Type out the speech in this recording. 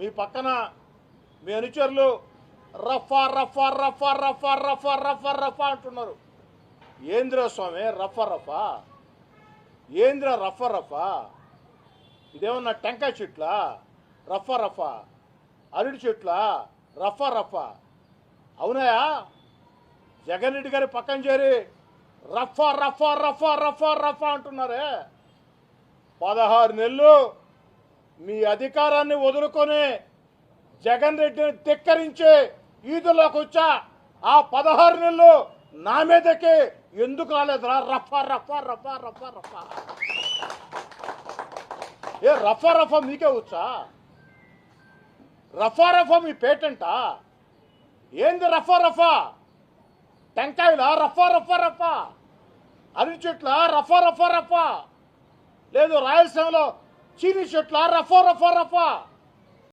మీ పక్కన మీ అనుచరులు రఫా రఫా రఫా రఫా రఫా రఫా రఫా అంటున్నారు. ఏంద్ర స్వామి రఫా రఫా? ఏంద్ర రఫా రఫా? ఇదేమన్నా టెంకాయ చెట్ల? రఫా రఫా. అరటి చెట్ల? రఫా రఫా. అవునాయా? జగన్ రెడ్డి గారి పక్కన చేరి రఫా రఫా రఫా రఫా రఫా అంటున్నారే. పదహారు నెలలు మీ అధికారాన్ని వదులుకొని జగన్ రెడ్డిని ధిక్కరించే ఈదులోకి వచ్చా. ఆ పదహారు నెలలు నా మీదకి ఎందుకు రాలేదురా? రఫా రఫా రఫా రఫా రఫా. ఏ రఫా రఫా మీకే వచ్చా? రఫా రఫా మీ పేటెంటా? ఏంది రఫా రఫా? టెంకాయలా? రఫా రఫా రఫా. అరటి చెట్ల రఫా రఫా రఫా. లేదు రాయలసీమలో చీని చెట్ల రఫా రఫా రఫా